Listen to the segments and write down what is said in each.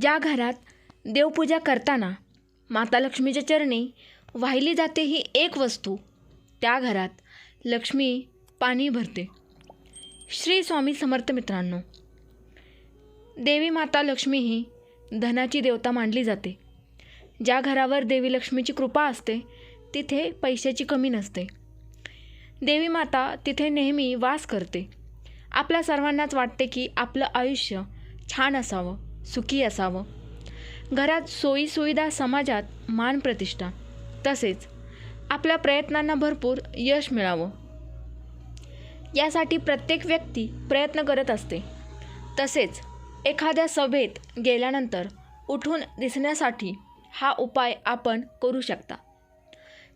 ज्या घरात देवपूजा करताना माता लक्ष्मीच्या चरणी वाहिली जाते ही एक वस्तू त्या घरात लक्ष्मी पाणी भरते. श्री स्वामी समर्थ मित्रांनो देवी माता लक्ष्मी ही धनाची देवता मानली जाते. ज्या घरावर देवी लक्ष्मीची कृपा असते तिथे पैशाची कमी नसते. देवी माता तिथे नेहमी वास करते. आपल्या सर्वांनाच वाटते की आपलं आयुष्य छान असावं. सुखी असावं. घरात सोयीसुविधा समाजात मान प्रतिष्ठा. तसेच आपल्या प्रयत्नांना भरपूर यश मिळावं. यासाठी प्रत्येक व्यक्ती प्रयत्न करत असते. तसेच एखाद्या सभेत गेल्यानंतर उठून दिसण्यासाठी हा उपाय आपण करू शकता.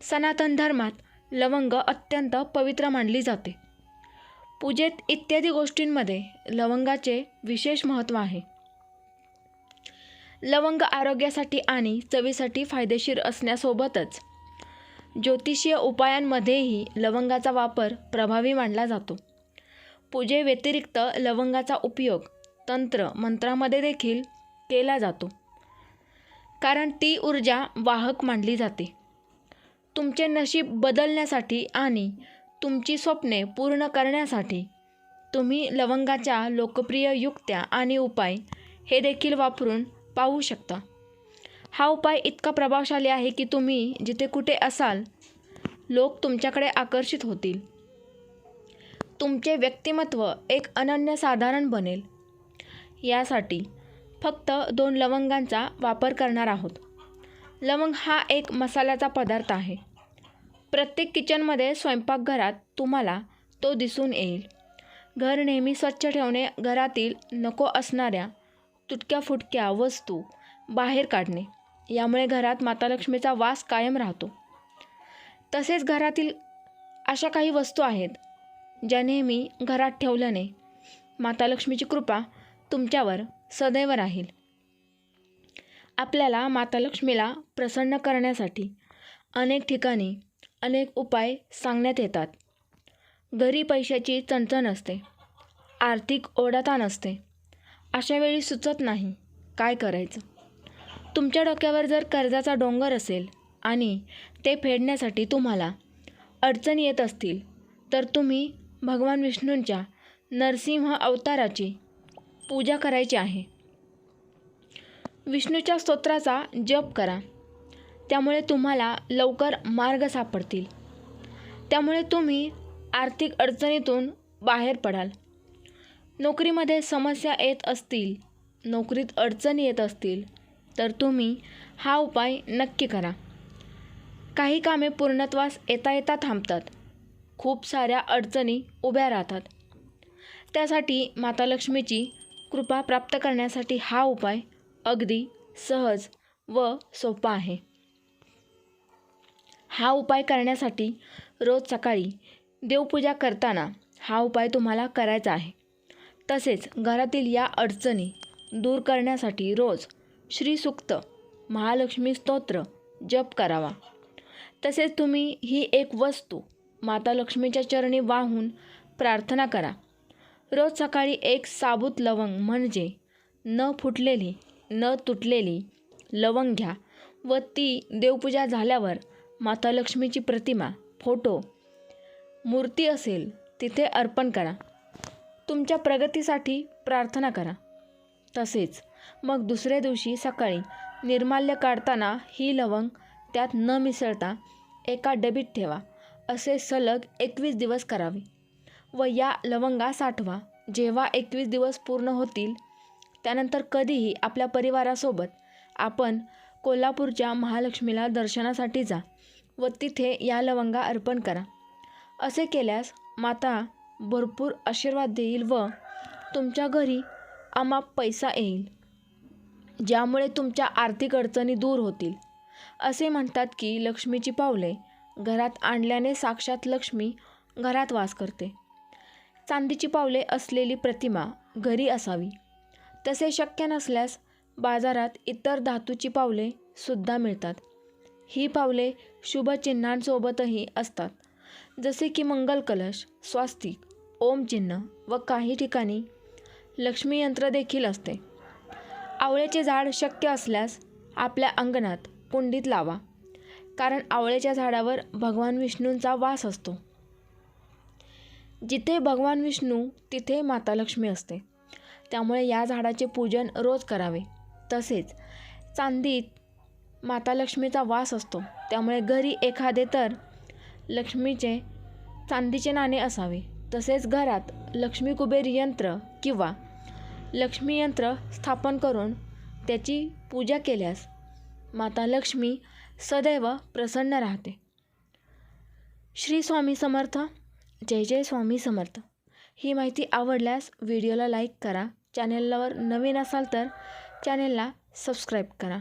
सनातन धर्मात लवंग अत्यंत पवित्र मानली जाते. पूजेत इत्यादी गोष्टींमध्ये लवंगाचे विशेष महत्त्व आहे. लवंग आरोग्यासाठी आणि चवीसाठी फायदेशीर असण्यासोबतच ज्योतिषीय उपायांमध्येही लवंगाचा वापर प्रभावी मानला जातो. पूजेव्यतिरिक्त लवंगाचा उपयोग तंत्र मंत्रामध्ये देखील केला जातो. कारण ती ऊर्जा वाहक मानली जाते. तुमचे नशीब बदलण्यासाठी आणि तुमची स्वप्ने पूर्ण करण्यासाठी तुम्ही लवंगाच्या लोकप्रिय युक्त्या आणि उपाय हे देखील वापरून पाहू शकता. हा उपाय इतका प्रभावशाली आहे की तुम्ही जिथे कुठे असाल लोक तुमच्याकडे आकर्षित होतील. तुमचे व्यक्तिमत्व एक अनन्यसाधारण बनेल. यासाठी फक्त दोन लवंगांचा वापर करणार आहोत. लवंग हा एक मसाल्याचा पदार्थ आहे. प्रत्येक किचनमध्ये स्वयंपाकघरात तुम्हाला तो दिसून येईल. घर नेहमी स्वच्छ ठेवणे घरातील नको असणाऱ्या तुटक्या फुटक्या वस्तू बाहेर काढणे. यामुळे घरात माता लक्ष्मीचा वास कायम राहतो. तसेच घरातील अशा काही वस्तू आहेत ज्या नेहमी घरात ठेवल्याने माता लक्ष्मीची कृपा तुमच्यावर सदैव राहील. आपल्याला माता लक्ष्मीला प्रसन्न करण्यासाठी अनेक ठिकाणी अनेक उपाय सांगण्यात येतात. घरी पैशाची चणचण असते. आर्थिक ओढाताण असते. अशा वेळी सुचत नाही. काय करायचं? तुमच्या डोक्यावर जर कर्जाचा डोंगर असेल आणि ते फेडण्यासाठी तुम्हाला अडचणी येत असतील तर तुम्ही भगवान विष्णूंच्या नरसिंह अवताराची पूजा करायची आहे. विष्णूच्या स्तोत्राचा जप करा. त्यामुळे तुम्हाला लवकर मार्ग सापडतील. त्यामुळे तुम्ही आर्थिक अडचणीतून बाहेर पडाल. नोकरीमध्ये समस्या येत असतील नोकरीत अडचणी येत असतील तर तुम्ही हा उपाय नक्की करा. काही कामे पूर्णत्वास येता येता थांबतात. खूप साऱ्या अडचणी उभ्या राहतात. त्यासाठी माता लक्ष्मीची कृपा प्राप्त करण्यासाठी हा उपाय अगदी सहज व सोपा आहे. हा उपाय करण्यासाठी रोज सकाळी देवपूजा करताना हा उपाय तुम्हाला करायचा आहे. तसेच घरातील या अडचणी दूर करण्यासाठी रोज श्रीसुक्त महालक्ष्मी स्तोत्र जप करावा. तसेच तुम्ही ही एक वस्तू माता लक्ष्मीच्या चरणी वाहून प्रार्थना करा. रोज सकाळी एक साबूत लवंग म्हणजे न फुटलेली न तुटलेली लवंग घ्या व ती देवपूजा झाल्यावर माता लक्ष्मीची प्रतिमा फोटो मूर्ती असेल तिथे अर्पण करा. तुमच्या प्रगतीसाठी प्रार्थना करा. तसेच मग दुसऱ्या दिवशी सकाळी निर्माल्य काढताना ही लवंग त्यात न मिसळता एका डबीत ठेवा. असे सलग एकवीस दिवस करावे. व या लवंगा साठवा. जेव्हा एकवीस दिवस पूर्ण होतील त्यानंतर कधीही आपल्या परिवारासोबत आपण कोल्हापूरच्या महालक्ष्मीला दर्शनासाठी जा व तिथे या लवंगा अर्पण करा. असे केल्यास माता भरपूर आशीर्वाद देईल व तुमच्या घरी अमाप पैसा येईल ज्यामुळे तुमच्या आर्थिक अडचणी दूर होतील. असे म्हणतात की लक्ष्मीची पावले घरात आणल्याने साक्षात लक्ष्मी घरात वास करते. चांदीची पावले असलेली प्रतिमा घरी असावी. तसे शक्य नसल्यास बाजारात इतर धातूची पावले सुद्धा मिळतात. ही पावले शुभचिन्हांसोबतही असतात. जसे की मंगल कलश स्वास्तिक ओम चिन्ह व काही ठिकाणी लक्ष्मी यंत्र देखील असते. आवळ्याचे झाड शक्य असल्यास आपल्या अंगणात कुंडीत लावा कारण आवळ्याच्या झाडावर भगवान विष्णूंचा वास असतो. जिथे भगवान विष्णू तिथे माता लक्ष्मी असते. त्यामुळे या झाडाचे पूजन रोज करावे. तसेच चांदीत माता लक्ष्मीचा वास असतो. त्यामुळे घरी एखादे तर लक्ष्मीचे चांदीचे नाणे असावे. तसेच घरात लक्ष्मी कुबेर यंत्र किंवा लक्ष्मी यंत्र स्थापन करून त्याची पूजा केल्यास माता लक्ष्मी सदैव प्रसन्न राहते. श्री स्वामी समर्थ. जय जय स्वामी समर्थ. ही माहिती आवडल्यास व्हिडिओला लाईक करा. चॅनेलवर नवीन असाल तर चॅनेलला सबस्क्राईब करा.